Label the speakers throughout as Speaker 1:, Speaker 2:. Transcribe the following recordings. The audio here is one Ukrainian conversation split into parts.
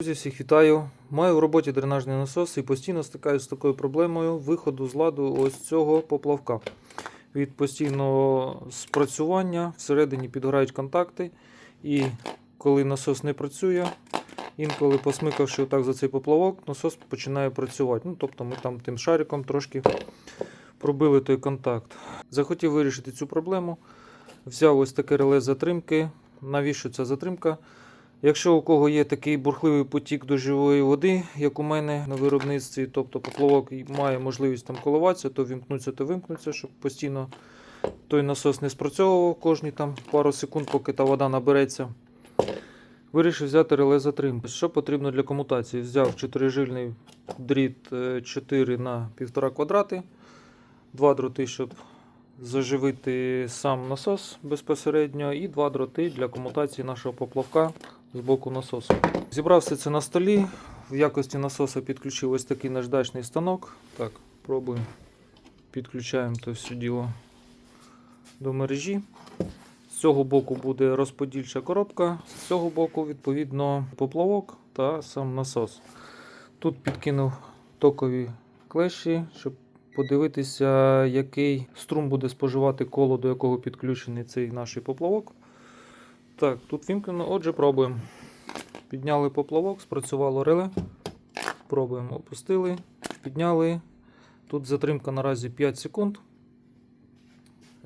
Speaker 1: Друзі, всіх вітаю. Маю в роботі дренажний насос і постійно стикаюся з такою проблемою виходу з ладу ось цього поплавка. Від постійного спрацювання всередині підгорають контакти, і коли насос не працює, інколи посмикавши отак за цей поплавок, насос починає працювати. Ну, тобто ми там тим шариком трошки пробили той контакт. Захотів вирішити цю проблему. Взяв ось таке реле затримки. Навіщо ця затримка? Якщо у кого є такий бурхливий потік до живої води, як у мене на виробництві, тобто поплавок має можливість там коливатися, то вімкнуться, то вимкнуться, щоб постійно той насос не спрацьовував кожні там пару секунд, поки та вода набереться. Вирішив взяти реле затримки. Що потрібно для комутації? Взяв 4-жильний дріт е, 4 на 1,5 квадрати, два дроти, щоб заживити сам насос безпосередньо, і два дроти для комутації нашого поплавка з боку насосу. Зібрав все це на столі. В якості насоса підключив ось такий наждачний станок. Так, пробуємо. Підключаємо то все діло до мережі. З цього боку буде розподільча коробка, з цього боку, відповідно, поплавок та сам насос. Тут підкинув токові клеші, щоб подивитися, який струм буде споживати коло, до якого підключений цей наш поплавок. Так, тут вімкнено, отже, пробуємо. Підняли поплавок, спрацювало реле. Пробуємо, опустили, підняли. Тут затримка наразі 5 секунд.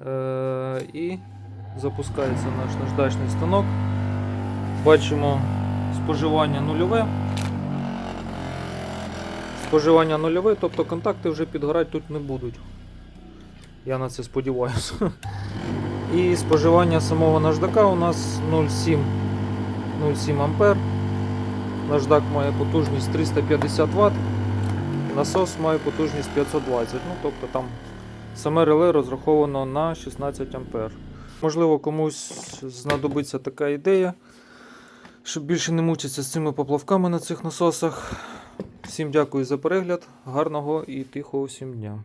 Speaker 1: Е- і запускається наш наждачний станок. Бачимо споживання нульове. Споживання нульове, тобто контакти вже підгорати тут не будуть. Я на це сподіваюся. І споживання самого наждака у нас 0,7 0,7 ампер. Наждак має потужність 350 Вт. Насос має потужність 520 Ну, тобто там саме реле розраховано на 16 ампер. Можливо, комусь знадобиться така ідея, щоб більше не мучитися з цими поплавками на цих насосах. Всім дякую за перегляд, гарного і тихого всім дня.